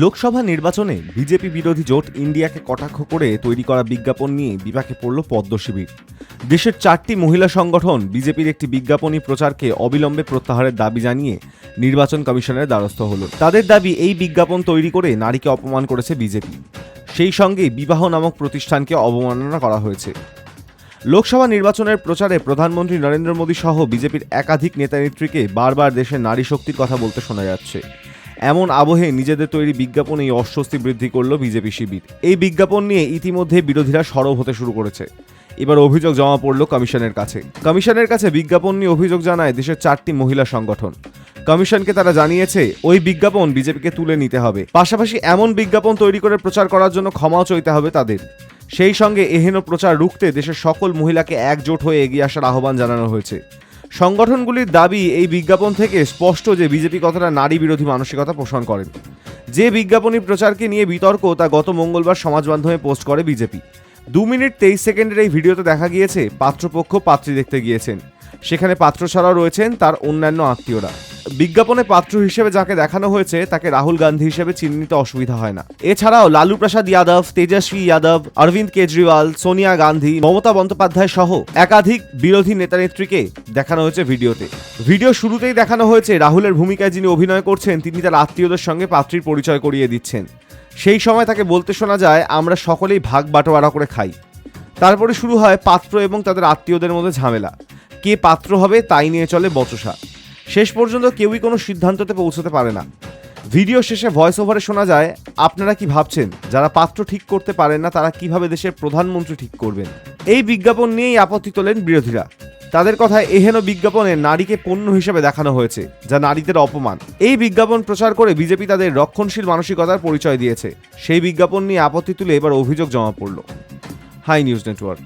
লোকসভা নির্বাচনে বিজেপি বিরোধী জোট ইন্ডিয়াকে কটাক্ষ করে তৈরি করা বিজ্ঞাপন নিয়ে বিপাকে পড়ল পদ্ম শিবির। দেশের চারটি মহিলা সংগঠন বিজেপির একটি বিজ্ঞাপনী প্রচারকে অবিলম্বে প্রত্যাহারের দাবি জানিয়ে নির্বাচন কমিশনের দ্বারস্থ হল। তাদের দাবি, এই বিজ্ঞাপন তৈরি করে নারীকে অপমান করেছে বিজেপি। সেই সঙ্গে বিবাহ নামক প্রতিষ্ঠানকে অবমাননা করা হয়েছে। লোকসভা নির্বাচনের প্রচারে প্রধানমন্ত্রী নরেন্দ্র মোদী সহ বিজেপির একাধিক নেতানেত্রীকে বারবার দেশের নারী শক্তির কথা বলতে শোনা যাচ্ছে। এমন আবহে নিজেদের তৈরি বিজ্ঞাপন এই অস্বস্তি বৃদ্ধি করল বিজেপি শিবির। এই বিজ্ঞাপন নিয়ে ইতিমধ্যে বিরোধীরা সরব হতে শুরু করেছে। এবার অভিযোগ জমা পড়ল কমিশনের কাছে। কমিশনের কাছে বিজ্ঞাপন নিয়ে অভিযোগ জানায় দেশের চারটি মহিলা সংগঠন। কমিশনকে তারা জানিয়েছে, ওই বিজ্ঞাপন বিজেপিকে তুলে নিতে হবে। পাশাপাশি এমন বিজ্ঞাপন তৈরি করে প্রচার করার জন্য ক্ষমাও চাইতে হবে তাদের। সেই সঙ্গে এহেন প্রচার রুখতে দেশের সকল মহিলাকে একজোট হয়ে এগিয়ে আসার আহ্বান জানানো হয়েছে। সংগঠনগুলির দাবি, এই বিজ্ঞাপন থেকে স্পষ্ট যে বিজেপি কতটা নারী বিরোধী মানসিকতা পোষণ করেন। যে বিজ্ঞাপনী প্রচারকে নিয়ে বিতর্ক, তা গত মঙ্গলবার সমাজ মাধ্যমে পোস্ট করে বিজেপি। দু মিনিট তেইশ সেকেন্ডের এই ভিডিওতে দেখা গিয়েছে, পাত্রপক্ষ পাত্রী দেখতে গিয়েছেন। সেখানে পাত্র ছাড়াও রয়েছেন তার অন্যান্য আত্মীয়রা। বিজ্ঞাপনে পাত্র হিসেবে যাকে দেখানো হয়েছে, তাকে রাহুল গান্ধী হিসেবে চিহ্নিত অসুবিধা হয় না। এছাড়াও লালু প্রসাদ যাদব, তেজস্বী যাদব, অরবিন্দ কেজরিওয়াল, সোনিয়া গান্ধী, মমতা বন্দ্যোপাধ্যায় সহ একাধিক বিরোধী নেতানেত্রীকে দেখানো হয়েছে ভিডিওতে। ভিডিও শুরুতেই দেখানো হয়েছে, রাহুলের ভূমিকায় যিনি অভিনয় করছেন, তিনি তার আত্মীয়দের সঙ্গে পাত্রীর পরিচয় করিয়ে দিচ্ছেন। সেই সময় তাকে বলতে শোনা যায়, আমরা সকলেই ভাগ বাটোয়ারা করে খাই। তারপরে শুরু হয় পাত্র এবং তাদের আত্মীয়দের মধ্যে ঝামেলা। কে পাত্র হবে, তাই নিয়ে চলে বচসা। শেষ পর্যন্ত কেউই কোনো সিদ্ধান্ততে পৌঁছতে পারে না। ভিডিও শেষে ভয়েস ওভারে শোনা যায়, আপনারা কি ভাবছেন? যারা পাত্র ঠিক করতে পারেন না, তারা কীভাবে দেশের প্রধানমন্ত্রী ঠিক করবেন? এই বিজ্ঞাপন নিয়েই আপত্তি তোলেন বিরোধীরা। তাদের কথায় এহেন বিজ্ঞাপনে নারীকে পণ্য হিসেবে দেখানো হয়েছে, যা নারীদের অপমান। এই বিজ্ঞাপন প্রচার করে বিজেপি তাদের রক্ষণশীল মানসিকতার পরিচয় দিয়েছে। সেই বিজ্ঞাপন নিয়ে আপত্তি তুলে এবার অভিযোগ জমা পড়ল। High news network.